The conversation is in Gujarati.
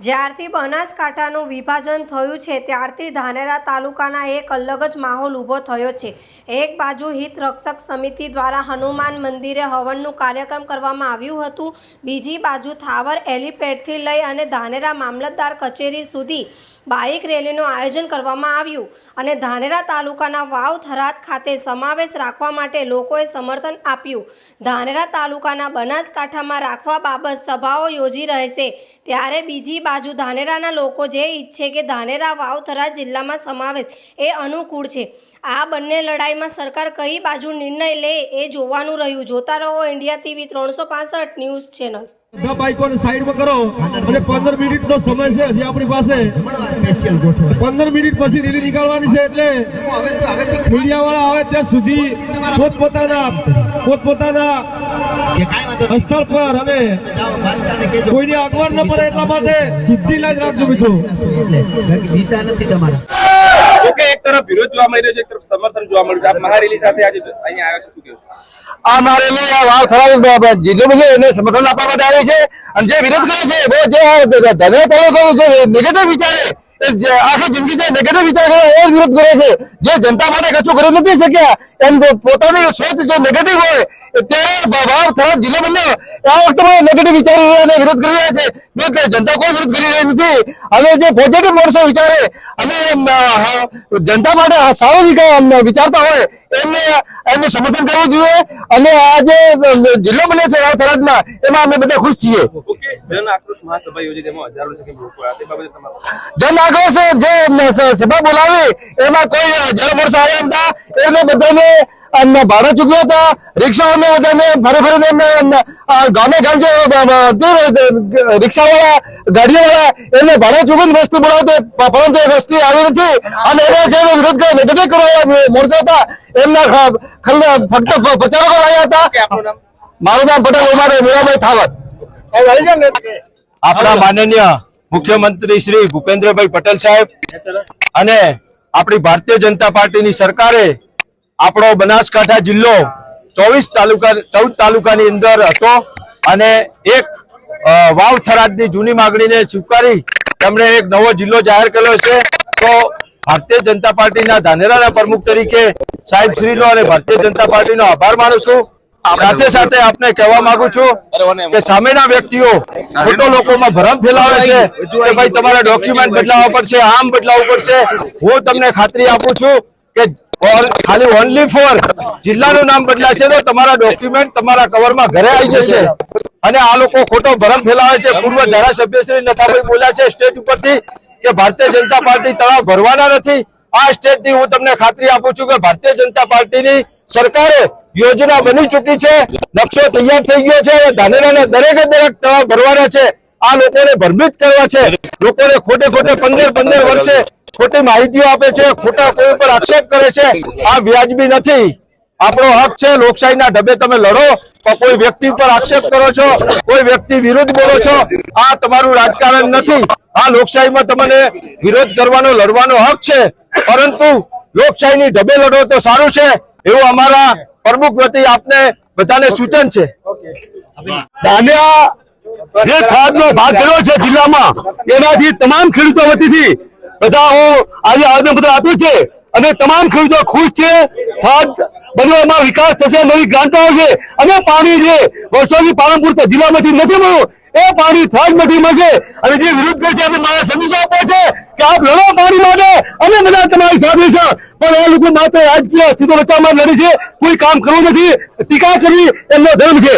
જ્યારથી બનાસકાંઠાનું વિભાજન થયું છે, ત્યારથી ધાનેરા તાલુકાના એક અલગ જ માહોલ ઊભો થયો છે. એક બાજુ હિત રક્ષક સમિતિ દ્વારા હનુમાન મંદિરે હવનનું કાર્યક્રમ કરવામાં આવ્યું હતું. બીજી બાજુ થાવર એલિપેડથી લઈ અને ધાનેરા મામલતદાર કચેરી સુધી બાઇક રેલીનું આયોજન કરવામાં આવ્યું અને ધાનેરા તાલુકાના વાવ થરાદ ખાતે સમાવેશ રાખવા માટે લોકોએ સમર્થન આપ્યું. ધાનેરા તાલુકાના બનાસકાંઠામાં રાખવા બાબત સભાઓ યોજી રહેશે, ત્યારે બીજી બાજુ ધાનેરાના લોકો જે ઈચ્છે કે ધાનેરા વાવથરા જિલ્લામાં સમાવેશ એ અનુકૂળ છે. આ બંને લડાઈમાં સરકાર કઈ બાજુ નિર્ણય લે એ જોવાનું રહ્યું. જોતા રહો ઇન્ડિયા ટીવી ત્રણસો ન્યૂઝ ચેનલ. બધા બાઈકોને સાઈડમાં કરો. અને પંદર મિનિટનો સમય છે હજી આપણી પાસે. પંદર મિનિટ પછી રેલી નીકળવાની છે એટલે મીડિયા આવે ત્યાં સુધી પોતપોતાના પોતપોતાના. સ્થળ પર અને કોઈને આગળ ન પડે એટલા માટે સીધી લાઈન રાખજો મિત્રો. નથી તમારા. જોકે છે આપ મહારેલી આ મારેલી આ વાવ થરાદ જિલ્લો છે એને સમર્થન આપવા માટે આવી છે. અને જે વિરોધ કરે છે બહુ જે તાલુકો જે નેગેટિવ વિચારે આખી જિંદગી જે નેગેટિવ વિચાર કરે એ વિરોધ કરે છે. જે જનતા માટે કશું કરી નથી શક્યા, એમ પોતાની સોચ જો નેગેટિવ હોય તે વાવ જિલ્લો બંને આ વખતે પણ નેગેટિવ વિચારી રહ્યા અને વિરોધ કરી રહ્યા છે. એટલે જનતા કોઈ વિરોધ કરી રહી નથી. અને જે પોઝિટિવ માણસો વિચારે અને જનતા માટે સારો વિચારતા હોય એમને એમને સમર્થન કરવું જોઈએ. અને આ જે જિલ્લો બને છે ફરજમાં એમાં અમે બધા ખુશ છીએ. જન આક્રોશ મહાસભા યોજી તેમાં હજારો સંખ્યામાં લોકો આવ્યા બાબતે તમારો જન આક્રોશ જે સભા બોલાવી એમાં કોઈ જળ વર્ષ આવ્યા હતા એને બધાને અમ, ભાડા ચૂકવ્યા હતા? રિક્ષાઓને બધાને ફરે ફરીને એમને ગામે ગામ જે રિક્ષાવાળા ગાડીઓવાળા એને ભાડા ચૂકવીને વસ્તી બોલાવતે પરંતુ એ વસ્તી આવી નથી. અને એને જે વિરોધ કરે નેગેટિવ કરવા મોરચા હતા. એમના ખ- ખલ્લે ફક્ત પ્રચારકો આવ્યા હતા. મારું નામ પટેલ ઉમારે મીરાભાઈ થાવત. આપણા માનનીય મુખ્યમંત્રી શ્રી ભૂપેન્દ્રભાઈ પટેલ સાહેબ અને આપણી ભારતીય જનતા પાર્ટીની સરકારે આપણો બનાસકાંઠા જિલ્લો ચોવીસ તાલુકા ચૌદ તાલુકાની અંદર હતો અને એક વાવ થરાદની જૂની માગણીને સ્વીકારી તેમણે એક નવો જિલ્લો જાહેર કર્યો છે. તો ભારતીય જનતા પાર્ટીના ધાનેરાના પ્રમુખ તરીકે સાહેબ શ્રીનો અને ભારતીય જનતા પાર્ટીનો આભાર માનું છું. સાથે સાથે આપને કહેવા માંગુ છું કે સામેના વ્યક્તિઓ ખોટો લોકોમાં ભરમ ફેલાવે છે કે ભાઈ તમારા ડોક્યુમેન્ટ બદલાવવા પડશે, આમ બદલાવવું પડશે. હું તમને ખાતરી આપું છું કે ખાલી ઓનલી ફોર જિલ્લાનું નામ બદલાશે તો તમારા ડોક્યુમેન્ટ તમારા કવરમાં ઘરે આવી જશે. અને આ લોકો ખોટો ભરમ ફેલાવે છે. પૂર્વ ધારાસભ્ય શ્રી નથાભાઈ બોલ્યા છે સ્ટેજ ઉપરથી કે ભારતીય જનતા પાર્ટી તળાવ ભરવાના નથી. આ સ્ટેજથી હું તમને ખાતરી આપું છું કે ભારતીય જનતા પાર્ટીની સરકારે યોજના બની ચૂકી છે. નકશો તૈયાર થઈ ગયો છે અને ધાનેરાના દરેકે દરેક તળાવ ભરવાના છે. આ લોકોને ભરમિત કરવા છે. લોકોને ખોટે ખોટે પંદર પંદર વર્ષે ખોટી માહિતીઓ આપે છે, ખોટા કોઈ પર આક્ષેપ કરે છે, આ વ્યાજબી નથી. આપણો હક છે, લોકશાહીના ઢબે તમે લડો કોઈ વ્યક્તિ પર આક્ષેપ કરો છો, કોઈ વ્યક્તિ વિરુદ્ધ બોલો છો, આ તમારું રાજકારણ નથી. આ લોકશાહીમાં તમને વિરોધ કરવાનો, લડવાનો હક છે. પરંતુ લોકશાહીની ઢબે લડો તો સારું છે, એવું અમારા પ્રમુખ વતી આપને બધાને સૂચન છે. દાંડિયા જે ખાદનો ભાગ છે જિલ્લામાં, એનાથી તમામ ખેડૂતો વતીથી બધા હું આજે આવેદનપત્ર આપ્યું છે અને તમામ ખેડૂતો ખુશ છે. ખાદ બનાવવામાં વિકાસ થશે, નવી ગ્રાન્ટો આવશે અને પાણી જે વર્ષોથી પાલનપુર જિલ્લામાંથી નથી મળ્યું, એ પાણી થાજમાંથી મળશે. અને જે વિરોધ કરશે આપણે મારા સંદેશો આપો છે કે આપ લડો, પાણી માટે અને બધા તમારી સાથે છે. પણ આ લોકો માત્ર રાજકીય અસ્તિત્વ બચાવવા લડે છે. કોઈ કામ કરવું નથી. ટીકા કરવી એમનો ધર્મ છે.